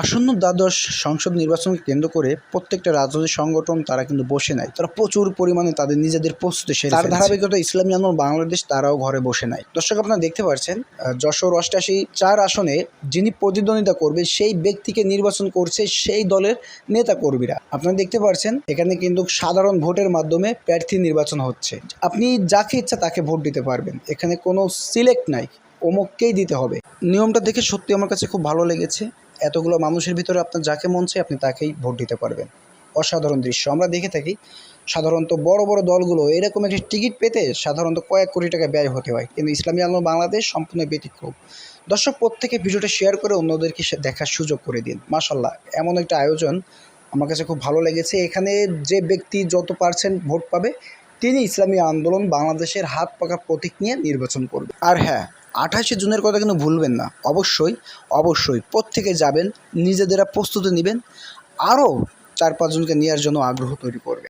আসন্ন দ্বাদশ সংসদ নির্বাচনকে কেন্দ্র করে প্রত্যেকটা রাজনৈতিক সংগঠন তারা কিন্তু বসে নাই। তারা প্রচুর পরিমাণে তাদের নিজেদের প্রস্তুতি সেরে তার ধারাবাহিকতা ইসলামী আন্দোলন বাংলাদেশ তারাও ঘরে বসে নাই। দর্শক আপনারা দেখতে পাচ্ছেন যশোর অষ্টাশি চার আসনে যিনি প্রতিদ্বন্দ্বিতা করবে সেই ব্যক্তিকে নির্বাচন করছে সেই দলের নেতা কর্মীরা আপনারা দেখতে পাচ্ছেন এখানে কিন্তু সাধারণ ভোটের মাধ্যমে প্রার্থী নির্বাচন হচ্ছে। আপনি যাকে ইচ্ছা তাকে ভোট দিতে পারবেন। এখানে কোনো সিলেক্ট নাই অমুককেই দিতে হবে। নিয়মটা দেখে সত্যি আমার কাছে খুব ভালো লেগেছে। এতগুলো মানুষের ভিতরে আপনার যাকে মন চায় আপনি তাকেই ভোট দিতে পারবেন। অসাধারণ দৃশ্য। আমরা দেখে থাকি, সাধারণত বড় বড় দলগুলো এরকম একটি টিকিট পেতে সাধারণত কয়েক কোটি টাকা ব্যয় হতে হয়। কিন্তু ইসলামী আন্দোলন বাংলাদেশ সম্পূর্ণ ব্যতিক্রম। দর্শক, প্রত্যেকে ভিডিওটা শেয়ার করে অন্যদেরকে দেখার সুযোগ করে দিন। মাশাল্লাহ এমন একটা আয়োজন আমার কাছে খুব ভালো লেগেছে। এখানে যে ব্যক্তি যত পার্সেন্ট ভোট পাবে, তিনি ইসলামী আন্দোলন বাংলাদেশের হাত পাকা প্রতীক নিয়ে নির্বাচন করবে। আর হ্যাঁ আঠাশে জুনের কথা কিন্তু ভুলবেন না। অবশ্যই অবশ্যই প্রত্যেকে যাবেন, নিজেদেরা প্রস্তুতি নেবেন, আরও চার পাঁচজনকে নেওয়ার জন্য আগ্রহ তৈরি করবেন।